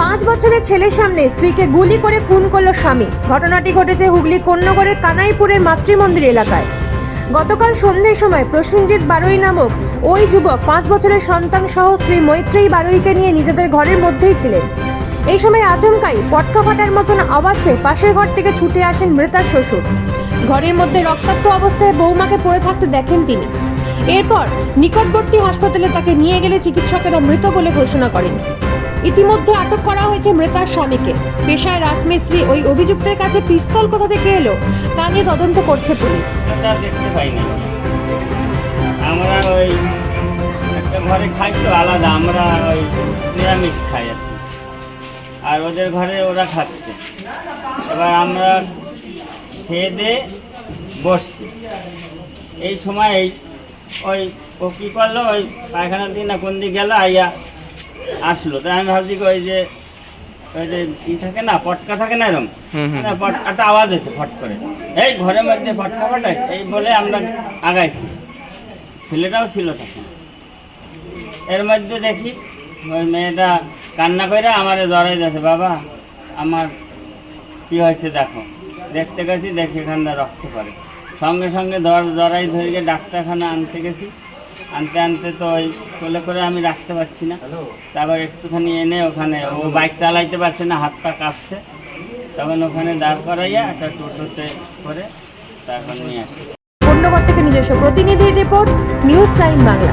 পাঁচ বছরের ছেলের সামনে স্ত্রীকে গুলি করে খুন করল স্বামী। ঘটনাটি ঘটেছে হুগলি কন্যগড়ের কানাইপুরের মাতৃমন্দির এলাকায়। গতকাল সন্ধ্যের সময় প্রসেনজিৎ বারুই নামক ওই যুবক পাঁচ বছরের সন্তান সহ স্ত্রী মৈত্রেয়ী বারুইকে নিয়ে নিজেদের ঘরের মধ্যেই ছিলেন। এই সময় আচমকাই পটকা ফাটার মতন আওয়াজ পেয়ে পাশের ঘর থেকে ছুটে আসেন মৃতার শ্বশুর। ঘরের মধ্যে রক্তাক্ত অবস্থায় বৌমাকে পড়ে থাকতে দেখেন তিনি। এরপর নিকটবর্তী হাসপাতালে তাকে নিয়ে গেলে চিকিৎসকেরা মৃত বলে ঘোষণা করেন। ইতিমধ্যে আটক করা হয়েছে মৃতার স্বামীকে। পেশায় রাজমিস্ত্রি ওই অভিযুক্তের কাছে পিস্তল কোথা থেকে এলো, তা নিয়ে তদন্ত করছে পুলিশ। দেখতে পাই না। আমরা ওই ঘরে খাই তো আলাদা, আমরা ওই নিরামিষ খাই আর আর ওদের ঘরে ওরা খাচ্ছে। এবার আমরা খেয়ে দিয়ে বসছি। এই সময় ওই ও কী করল? ওই পায়খানার দিন না কোন দিক গেলো? আইয়া আসলো। তাই আমি ভাবছি ওই যে ওই যে ই থাকে না পটকা থাকে না এরকম পট- একটা আওয়াজ হয়েছে ফট করে। এই ঘরের মধ্যে পটকা ফাটাই এই বলে আমরা আগাইছি। ছেলেটাও ছিল তখন। এর মধ্যে দেখি ওই মেয়েটা কান্না করে আমারে জড়াই যাচ্ছে বাবা আমার কি হয়েছে দেখো। দেখতে গেছি দেখি এখানটা রক্ত পড়ে। সঙ্গে সঙ্গে ধর জড়াই ধরে গিয়ে ডাক্তারখানা আনতে গেছি। আনতে আনতে তো ওই কোলে করে আমি রাখতে পারছি না। তারপর একটুখানি এনে ওখানে ও বাইক চালাইতে পারছে না হাত পা কাঁপছে। তখন ওখানে দাঁড় করাইয়া একটা টোটোতে করে তারপর নিয়ে আসি। ধন্যবাদ থেকে নিজস্ব প্রতিনিধি রিপোর্ট নিউজ টাইম বাংলা।